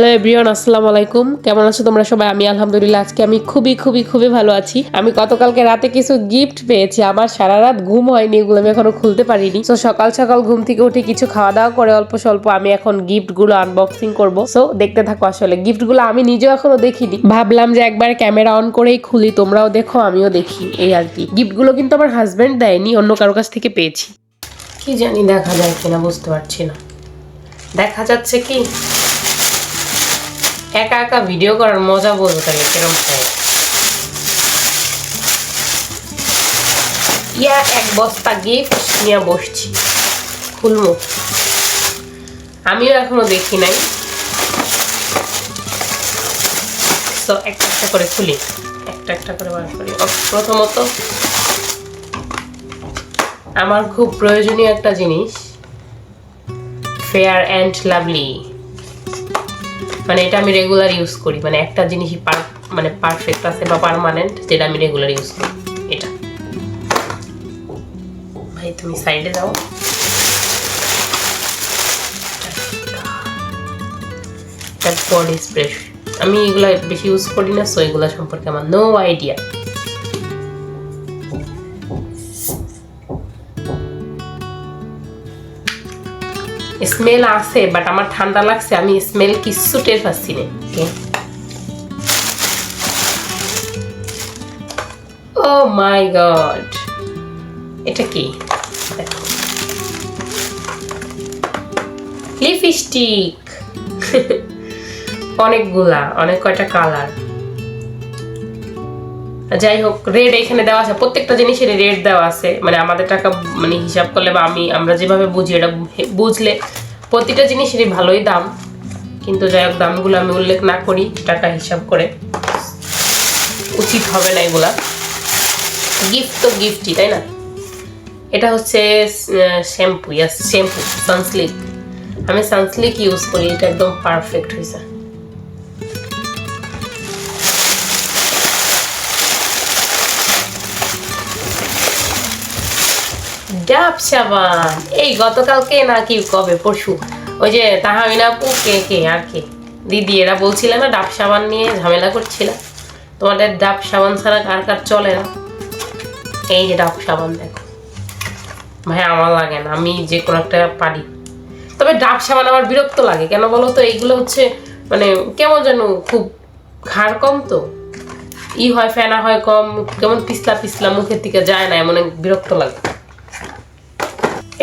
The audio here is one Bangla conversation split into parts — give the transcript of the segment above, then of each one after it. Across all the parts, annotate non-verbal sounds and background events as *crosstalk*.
হ্যালো এভরিওয়ান, আসসালামু আলাইকুম। কেমন আছো তোমরা সবাই? আমি আলহামদুলিল্লাহ, আজকে আমি খুবই খুবই খুবই ভালো আছি। আমি গতকালকে রাতে কিছু গিফট পেয়েছি। আমার সারা রাত ঘুম হয়নি, এগুলো আমি এখনও খুলতে পারিনি। তো সকাল সকাল ঘুম থেকে উঠে কিছু খাওয়া দাওয়া করে অল্প স্বল্প আমি এখন গিফটগুলো আনবক্সিং করব। সো দেখতে থাকো আসলে। গিফটগুলো আমি নিজেও এখনও দেখিনি। ভাবলাম যে একবার ক্যামেরা অন করেই খুলি, তোমরাও দেখো, আমিও দেখি। এই আর কি। গিফটগুলো কিন্তু আমার হাজবেন্ড দেয়নি, অন্য কারও কাছ থেকে পেয়েছি। কি জানি দেখা যায় কিনা, বুঝতে পারছি না। দেখা যাচ্ছে কি? একা একা ভিডিও করার মজা বলব তাকে কিরম হয়? ইয়া, এক বস্তা গিফট নিয়ে বসছি। খুলমু আমিও এখনও দেখি নাই। তো একটা একটা করে খুলি। একটা একটা করে বার করি। প্রথমত, আমার খুব প্রয়োজনীয় একটা জিনিস। ফেয়ার অ্যান্ড লাভলি মানে এটা আমি রেগুলার ইউজ করি। মানে একটা জিনিসই মানে পারফেক্ট আছে বা পারমানেন্ট যেটা আমি রেগুলার ইউজ করি। এটা। ভাই, তুমি সাইডে যাও বডি স্প্রে আমি এগুলা বেশি ইউজ করি না সো এগুলা সম্পর্কে আমার নো আইডিয়া স্মেল আছে বাট আমার ঠান্ডা লাগছে আমি স্মেল কিচ্ছু টের পাচ্ছি না। ও মাই গড এটা কি? দেখো। লিপস্টিক *laughs* অনেকগুলা অনেক কয়টা কালার যাই হোক রেড এখানে দেওয়া আছে প্রত্যেকটা জিনিসের রেড দেওয়া আছে। মানে আমাদের টাকা মানে হিসাব করলে বা আমি আমরা যেভাবে বুঝি এটা বুঝলে প্রতিটা জিনিসেরই ভালোই দাম। কিন্তু যাই হোক, দামগুলো আমি উল্লেখ না করি, টাকা হিসাব করে। উচিত হবে না এগুলা। গিফট তো গিফটই তাই না? এটা হচ্ছে শ্যাম্পু ইয়াস শ্যাম্পু সানস্লিক আমি সানস্লিক ইউজ করি, এটা একদম পারফেক্ট হয়েছে ডাব সাবান এই গতকালকে নাকি কবে? পরশু। ওই যে তাহামিনা আপু, কে কে, আর কে? দিদি, এরা বলছিল না ডাব সাবান নিয়ে ঝামেলা করছিল। তোমাদের ডাব সাবান ছাড়া কার কার চলে না? এই যে ডাব সাবান দেখো। ভাই, আমার লাগে না। আমি যে কোনো একটা পারি। তবে ডাব সাবান আমার বিরক্ত লাগে। কেন বলো তো? এইগুলো হচ্ছে মানে কেমন যেন খুব ঘাড় কম তো। ই হয়, ফেনা হয় কম, কেমন পিছলা পিছলা মুখের দিকে যায় না, এমন বিরক্ত লাগে।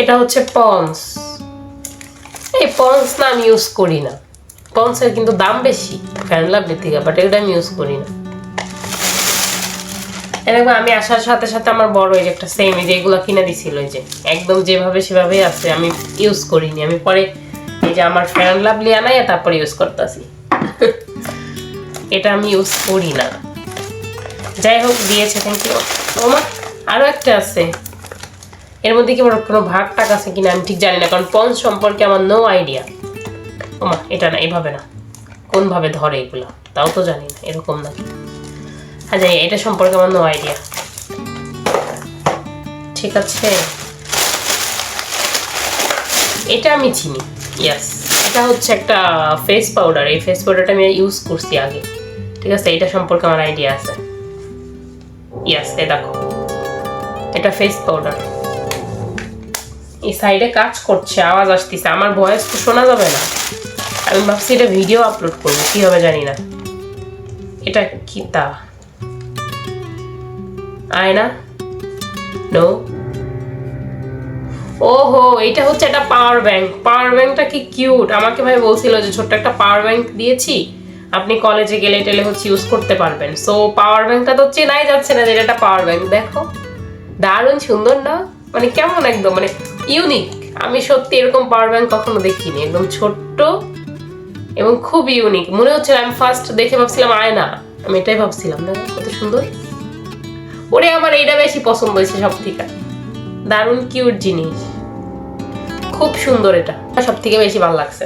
এটা হচ্ছে পন্স। এই পন্স না আমি ইউজ করি না। পন্সের কিন্তু দাম বেশি ফ্যান লাভলি থেকে বাট এটা আমি ইউজ করি না। এরকম আমি আসার সাথে সাথে আমার বড় এই যে একটা সেম এই যে এগুলো কিনে দিছিল, এই যে একদম যেভাবে সেভাবেই আছে, আমি ইউজ করিনি। আমি পরে এই যে আমার ফ্যান লাভলি আনাই তারপরে ইউজ করতেছি। এটা আমি ইউজ করি না। যাই হোক, দিয়েছে থ্যাংক ইউ ওমা আরও একটা আছে। মধ্যে কি আমার কোনো ভাগ টাক আছে কিনা আমি ঠিক জানি না, কারণ পঞ্চ সম্পর্কে আমার নো আইডিয়া ওমা, এটা না এইভাবে না। কোনভাবে ধরে এগুলো? তাও তো জানি না, এরকম না হ্যাঁ যাই এটা সম্পর্কে আমার নো আইডিয়া ঠিক আছে। এটা আমি চিনি ইয়াস এটা হচ্ছে একটা ফেস পাউডার এই ফেস পাউডারটা আমি ইউজ করছি আগে। ঠিক আছে, এটা সম্পর্কে আমার আইডিয়া আছে। ইয়াস এ দেখো। এটা ফেস পাউডার এই সাইডে কাজ করছে, আওয়াজ আসতেছে, আমার ভয়েস তো শোনা যাবে না। আমি ভাবছি এটা ভিডিও আপলোড করব, কি হবে জানি না। এটা কি তা? আয়না? নো ওহো এটা হচ্ছে একটা পাওয়ার ব্যাংক পাওয়ার ব্যাংকটা কি কিউট আমাকে ভাই বলছিল যে ছোট্ট একটা পাওয়ার ব্যাংক দিয়েছি। আপনি কলেজে গেলে টেলে হচ্ছে ইউজ করতে পারবেন। সো পাওয়ার ব্যাংকটা তো চেনাই যাচ্ছে না যে এটা একটা পাওয়ার ব্যাংক দেখো, দারুণ সুন্দর না? মানে কেমন একদম? মানে ইউনিক আমি সত্যি এরকম পাওয়ার ব্যাংক কখনো দেখিনি। একদম ছোট্ট এবং খুব ইউনিক মনে হচ্ছে আমি ফার্স্ট দেখে ভাবছিলাম আয়না। আমি এটাই ভাবছিলাম না কত সুন্দর। ওরে, আমার এইটা বেশি পছন্দ হয়েছে সব থেকে দারুণ কিউট জিনিস। খুব সুন্দর এটা। সব থেকে বেশি ভালো লাগছে।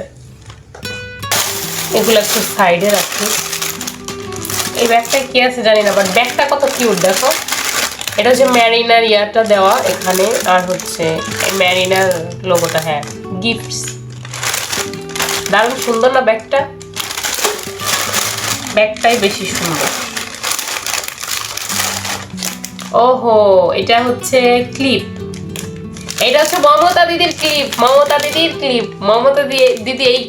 এগুলো একটু সাইডে রাখি। এই ব্যাগটা কি আছে জানি না বাট ব্যাগটা কত কিউট দেখো। এটা হচ্ছে ম্যারিনার ইয়ারটা দেওয়া এখানে, আর হচ্ছে ম্যারিনার লোগোটা হ্যাঁ গিফটস দারুণ সুন্দর না ব্যাগটা? ব্যাগটাই বেশি সুন্দর। ওহো, এটা হচ্ছে ক্লিপ এটা হচ্ছে মমতা দিদির ক্লিপ মমতা দিদির ক্লিপ মমতা দিদি এই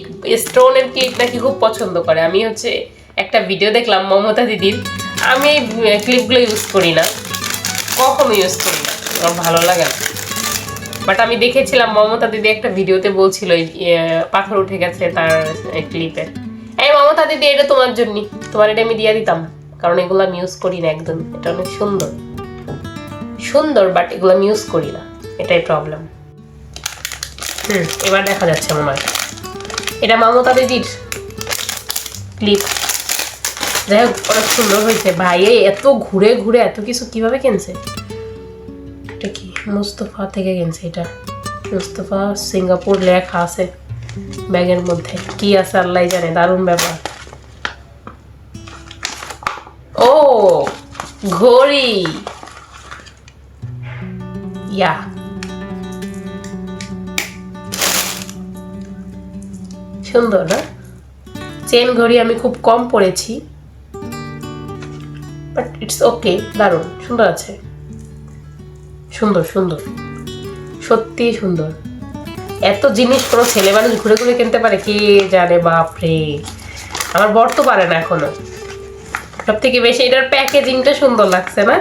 স্টোনের ক্লিপ নাকি খুব পছন্দ করে। আমি হচ্ছে একটা ভিডিও দেখলাম মমতা দিদির। আমি এই ক্লিপগুলো ইউজ করি না। কখনো ইউজ করি না। আমার ভালো লাগে না। বাট আমি দেখেছিলাম, মমতা দিদি একটা ভিডিওতে বলছিল পাথর উঠে গেছে তার ক্লিপে এই মমতা দিদি, এটা তোমার জন্য। তোমার এটা আমি দিয়ে দিতাম। কারণ এগুলো আমি ইউজ করি না একদম। এটা অনেক সুন্দর। সুন্দর বাট এগুলো আমি ইউজ করি না। এটাই প্রবলেম হুম, এবার দেখা যাচ্ছে হয় এটা মমতা দিদির ক্লিপ যাই অনেক সুন্দর হয়েছে। ভাই এত ঘুরে ঘুরে এত কিছু কীভাবে কিনছে? এটা কি? মুস্তফা থেকে কিনছে এটা। মুস্তফা সিঙ্গাপুর লেখা আছে ব্যাগের মধ্যে। কি আছে আল্লাহ জানে, দারুণ ব্যাপার। ও, ঘড়ি। ইয়া। সুন্দর না? চেন ঘড়ি আমি খুব কম পরেছি বাট ইটস ওকে দারুণ। সুন্দর আছে। সুন্দর সুন্দর। সত্যি সুন্দর। এত জিনিস কোনো ছেলে মানুষ ঘুরে ঘুরে কিনতে পারে, কে জানে, বাপরে। আমার বর তো পারে না এখনও। সব থেকে বেশি এটার প্যাকেজিংটা সুন্দর লাগছে না?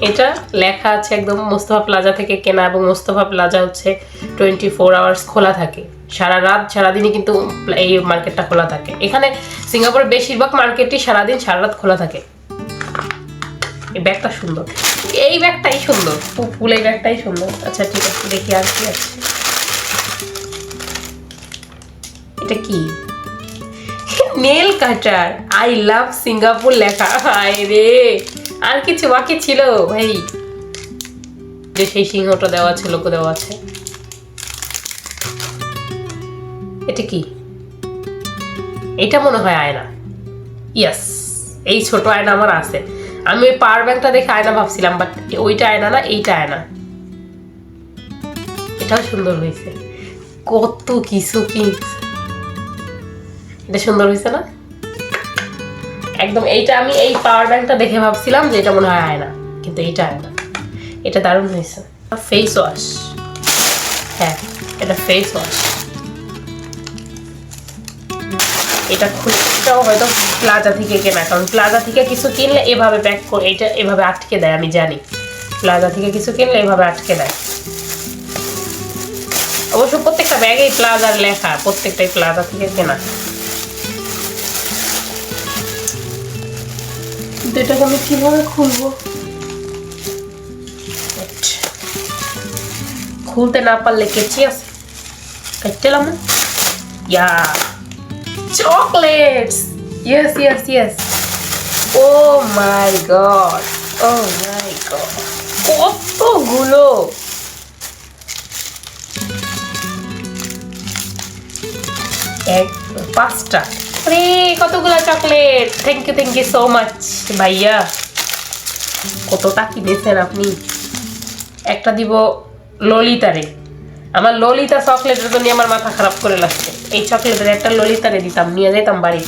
এটা লেখা আছে একদম মোস্তফা প্লাজা থেকে কেনা এবং মোস্তফা প্লাজা হচ্ছে টোয়েন্টি ফোর আওয়ার্স খোলা থাকে। সারা রাত, সারাদিনই কিন্তু এই মার্কেটটা খোলা থাকে। এখানে সিঙ্গাপুরের বেশিরভাগ মার্কেটই সারাদিন সারা রাত খোলা থাকে। এই ব্যাগটা সুন্দর। এই ব্যাগটাই সুন্দর। ফুল এই ব্যাগটাই সুন্দর। আচ্ছা ঠিক আছে, দেখি আর কি আছে। এটা কি? Nail cutter. I love Singapore লেখা। হায় রে। আর কিছু বাকি ছিল? ভাই যে সেই সিংহটা দেওয়া আছে লোক দেওয়া আছে। এটা কি? এটা মনে হয় আয়না। ইয়াস এই ছোট আয়না আমার আছে। আমি ওই পাওয়ার ব্যাংকটা দেখে আয়না ভাবছিলাম বাট ওইটা আয়না না, এইটা আয়না। এটাও সুন্দর হয়েছে। কত কিছু কিনছে। এটা সুন্দর হয়েছে না? একদম এইটা আমি এই পাওয়ার ব্যাংকটা দেখে ভাবছিলাম যে এটা মনে হয় আয়না, কিন্তু এইটা আয়না। এটা দারুণ হয়েছে। ফেস ওয়াশ হ্যাঁ এটা ফেস ওয়াশ এটা খুলে এটাও হয়তো প্লাজা থেকে কেনা, কারণ প্লাজা থেকে কিছু কিনলে এভাবে প্যাক করে, এটা এভাবে আটকে দেয়, আমি জানি। প্লাজা থেকে কিছু কিনলে এভাবে আটকে দেয়। অবশ্য প্রত্যেকটা ব্যাগেই প্লাজার লেখা, প্রত্যেকটাই প্লাজা থেকে কেনা। এটাকে আমি কীভাবে খুলবো? খুলতে না পারলে কেচি আছে। কাটতেলাম না ইয়া। Chocolates. Yes yes yes. Oh my god. Oh my god. কতগুলো? এক, পাঁচটা। আরে, কতগুলো chocolate thank you thank you so much ভাইয়া। কতটা কিনেছেন আপনি? একটা দিব ললিতারে। আমার ললিতা চকলেটের জন্য আমার মাথা খারাপ করে লাগছে। এই চকলেটের একটা ললিতা ললিতারে দিতাম, নিয়ে যেতাম বাড়ি।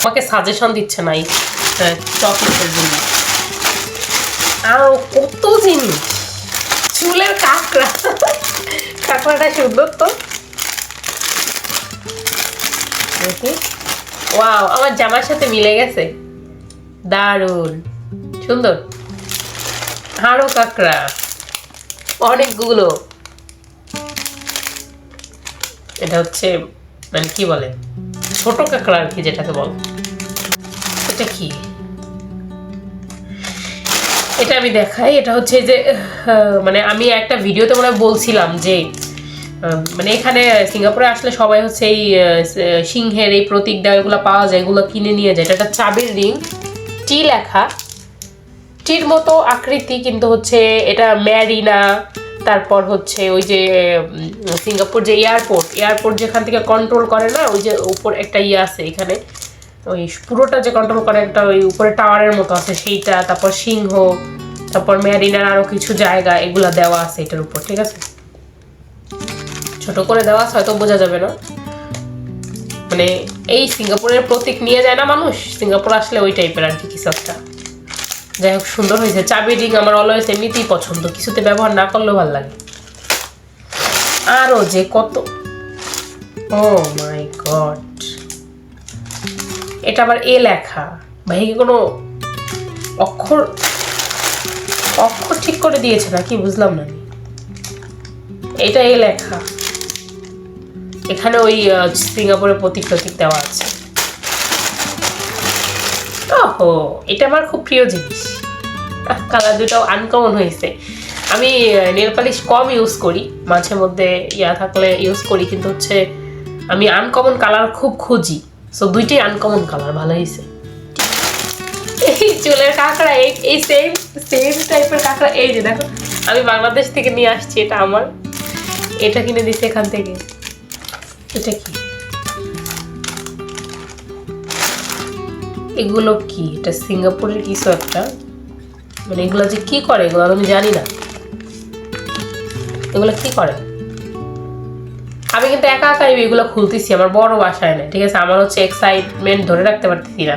আমাকে সাজেশন দিচ্ছে না এই চকলেটের জন্য। আরও কত জিনিস। চুলের কাঁকড়া। কাঁকড়াটা সুন্দর তো। ওয়াও, আমার জামার সাথে মিলে গেছে। দারুণ। সুন্দর। আরও কাঁকড়া। অনেকগুলো। এটা হচ্ছে মানে কি বলে? ছোট কাঁকড়া আর কি যেটাকে বল। এটা কি? এটা আমি দেখাই। এটা হচ্ছে যে মানে আমি একটা ভিডিওতে মনে বলছিলাম যে মানে এখানে সিঙ্গাপুরে আসলে সবাই হচ্ছে এই সিংহের এই প্রতীক দেওয়া এগুলো পাওয়া যায়, এগুলো কিনে নিয়ে যায়। এটা একটা চাবির রিং। টি লেখা। টির মতো আকৃতি, কিন্তু হচ্ছে এটা ম্যারিনা তারপর হচ্ছে ওই যে সিঙ্গাপুর যে এয়ারপোর্ট এয়ারপোর্ট যেখান থেকে কন্ট্রোল করে না, ওই যে উপর একটা ইয়ে আছে এখানে, ওই পুরোটা যে কন্ট্রোল করে একটা ওই উপরে টাওয়ারের মতো আছে, সেইটা, তারপর সিংহ, তারপর ম্যারিনার আরও কিছু জায়গা, এগুলা দেওয়া আছে এটার উপর, ঠিক আছে? ছোট করে দেওয়া আছে, হয়তো বোঝা যাবে না। মানে এই সিঙ্গাপুরের প্রতীক নিয়ে যায় না মানুষ, সিঙ্গাপুর আসলে ওই টাইপের আর কি কিছু একটা। যাই হোক, সুন্দর হয়েছে। চাবি, রিং আমার অলওয়েজ এমনিতেই পছন্দ। কিছুতে ব্যবহার না করলেও ভালো লাগে। আরও যে কত ও মাই গড এটা আবার এ লেখা। ভাই, কি কোনো অক্ষর অক্ষর ঠিক করে দিয়েছে না? কি বুঝলাম না এটা এ লেখা। এখানে ওই সিঙ্গাপুরের প্রতীক প্রতীক দেওয়া আছে। ওহো এটা আমার খুব প্রিয় জিনিস। কালার দুটাও আনকমন হয়েছে। আমি নেল পালিশ কম ইউজ করি, মাঝে মধ্যে ইয়া থাকলে ইউজ করি, কিন্তু হচ্ছে আমি আনকমন কালার খুব খুঁজি। সো দুইটাই আনকমন কালার ভালো হয়েছে। এই চুলের কাঁকড়া, এই এই সেম সেম টাইপের কাঁকড়া, এই যে দেখো, আমি বাংলাদেশ থেকে নিয়ে আসছি এটা আমার। এটা কিনে দিচ্ছে এখান থেকে। এটা কি? এগুলো কি? এটা সিঙ্গাপুরের কিছু একটা মানে এগুলো যে কি করে এগুলো আমি জানি না। এগুলো কি করে? আমি কিন্তু একা একাই এগুলো খুলতেছি, আমার বড় বাসায় নেই, ঠিক আছে? আমার হচ্ছে এক্সাইটমেন্ট ধরে রাখতে পারতেছি না।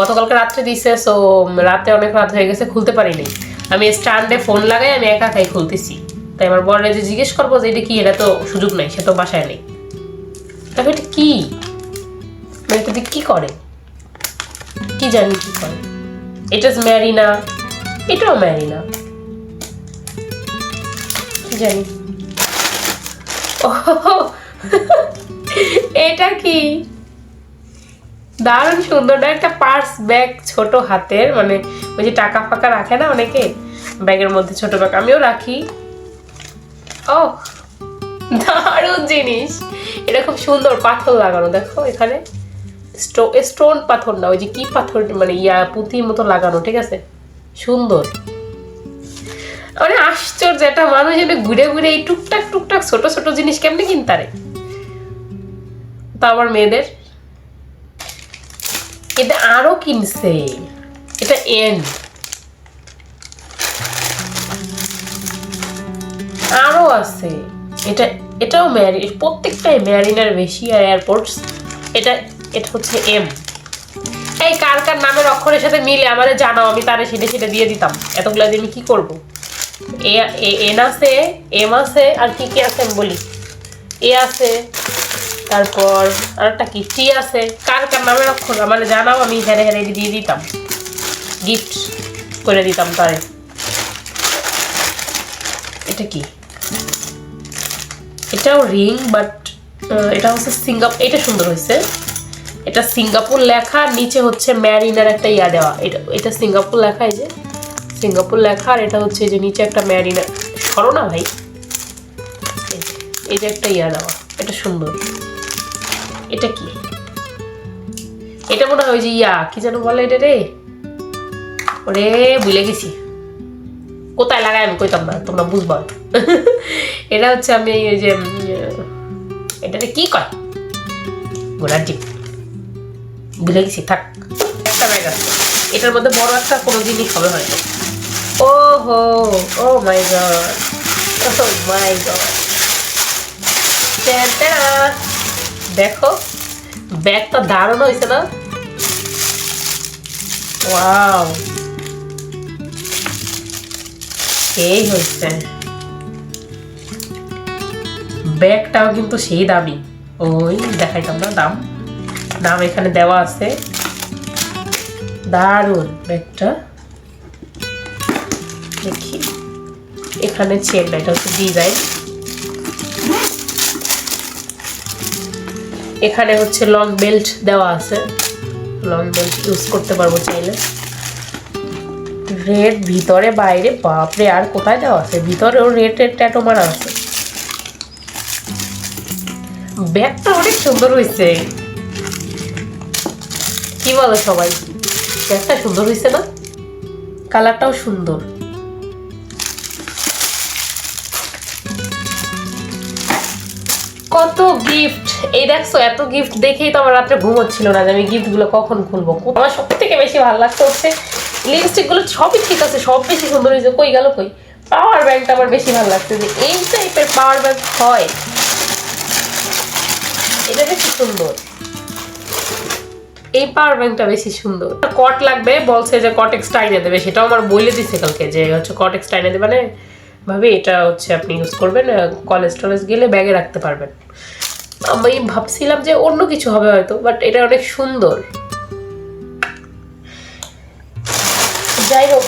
গতকালকে রাত্রে দিছে সো রাতে অনেক রাত হয়ে গেছে, খুলতে পারিনি। আমি স্ট্যান্ডে ফোন লাগাই, আমি একা একাই খুলতেছি। তাই আমার বড় যে জিজ্ঞেস করব যে, এটা কি? এটা তো সুযোগ নেই, সে তো বাসায় নেই। তবে এটা কি? মানে এটা কি করে? কি জানি কি করে। এটা ম্যারিনা এটাও ম্যারিনা কি জানি। এটা কি? দারুণ সুন্দর। না একটা পার্স ব্যাগ ছোট হাতের মানে ওই যে টাকা ফাকা রাখে না অনেকে? ব্যাগের মধ্যে ছোট ব্যাগ আমিও রাখি। ও দারুণ জিনিস। এটা খুব সুন্দর, পাথর লাগানো, দেখো এখানে। স্টোন পাথর না ওই যে কি পাথর মানে ইয়া, পুঁতির মতো লাগানো, ঠিক আছে? সুন্দর। মানে আশ্চর্য, একটা মানুষ যেন ঘুরে ঘুরে এই টুকটাক টুকটাক ছোট ছোট জিনিস কেমনে কিনতারে তা আবার মেয়েদের। এটা আরও কিনছে। এটা এন। আরও আছে। এটা, এটাও ম্যারি, প্রত্যেকটাই ম্যারিনার বেশি আর এয়ারপোর্টস। এটা এটা হচ্ছে এম এই কার কার নামের অক্ষরের সাথে মিলে আমারে জানাও, আমি তারে সেটা সেটা দিয়ে দিতাম। এতগুলো দিয়ে আমি কি করব? এ এন আছে এম আছে, আর কি কি আছে আমি বলি? এ আছে, তারপর আর একটা কি? টি আছে। কার কার নামের অক্ষর? আমার জানাও, আমি হেরে হেরে দিয়ে দিতাম। গিফট করে দিতাম তারে। এটা কি? এটাও রিং বাট এটা হচ্ছে সিঙ্গাপুর এটা সুন্দর হয়েছে। এটা সিঙ্গাপুর লেখা, নিচে হচ্ছে ম্যারিনার একটা ইয়া দেওয়া। এটা এটা সিঙ্গাপুর লেখা এই যে। সিঙ্গাপুর লেখা আর এটা হচ্ছে যে নিচে একটা ম্যারিনার সরো না ভাই। এই যে- একটা ইয়া দেওয়া, এটা সুন্দর। এটা কি? এটা মনে হয় যে ইয়া, কি যেন বলে এটা রে? ওরে, ভুলে গেছি। কোথায় লাগাই আমি কইতাম না, তোমরা বুঝবা। *laughs* এটা হচ্ছে আমি এই যে এটাতে কি কয়? ঘোড়ার জিপ ভুলে গেছি, থাক। একটা ব্যাগ আছে। এটার মধ্যে বড় একটা কোনো জিনিস হবে হয়তো। ও হো ও মাই গড ও মাই গড দেখো ব্যাগটা দারুণ হয়েছে না? ওয়াও এই হয়েছে। ব্যাগটাও কিন্তু সেই দামি ওই দেখাইতাম না, দাম। দাম এখানে দেওয়া আছে। দারুণ ব্যাগটা। দেখি। এখানে চেন এটা হচ্ছে ডিজাইন এখানে হচ্ছে লং বেল্ট দেওয়া আছে। লং বেল্ট ইউজ করতে পারব চাইলে। রেড ভিতরে বাইরে, বাপরে, আর কোথায় দেওয়া আছে? ভিতরেও রেড ট্যাটো মারা আছে। ব্যাগটা অনেক সুন্দর হয়েছে। কি বলো সবাই? ব্যাগটা সুন্দর হয়েছে না? কালারটাও সুন্দর। কত গিফট এই দেখছ, এত গিফট দেখেই তো আমার রাত্রে ঘুম হচ্ছিল না যে আমি গিফটগুলো কখন খুলবো। আমার সব থেকে বেশি ভালো লাগছে হচ্ছে লিপস্টিকগুলো সবই ঠিক আছে, সব বেশি সুন্দর হয়েছে। কই গেল কই? পাওয়ার ব্যাংকটা আমার বেশি ভালো লাগছে যে এই টাইপের পাওয়ার ব্যাংক হয়। এটা বেশি সুন্দর। এই পাওয়ার ব্যাংকটা বেশি সুন্দর। কট লাগবে, বলছে যে কটেক্সটা এনে দেবে। সেটাও আমার বলে দিছে কালকে যে হচ্ছে কটেক্সটা এনে দেবে মানে ভাবে, এটা হচ্ছে আপনি ইউজ করবেন কলেজ টলেজ গেলে ব্যাগে রাখতে পারবেন। আমি ভাবছিলাম যে অন্য কিছু হবে হয়তো বাট এটা অনেক সুন্দর। যাই হোক,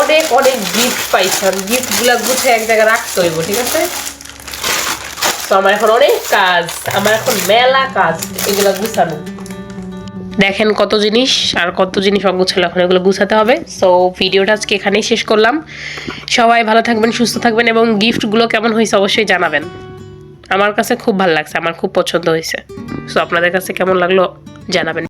অনেক অনেক গিফট পাইছেন গিফটগুলা গুছে এক জায়গায় রাখতে হইব, ঠিক আছে? তো আমার এখন অনেক কাজ, আমার এখন মেলা কাজ, এগুলা গুছানো। দেখেন কত জিনিস আর কত জিনিস অগুছালো। এখন এগুলো গুছাতে হবে। সো ভিডিওটা আজকে এখানেই শেষ করলাম। সবাই ভালো থাকবেন, সুস্থ থাকবেন এবং গিফটগুলো কেমন হয়েছে অবশ্যই জানাবেন। আমার কাছে খুব ভালো লাগছে, আমার খুব পছন্দ হয়েছে। সো আপনাদের কাছে কেমন লাগল জানাবেন।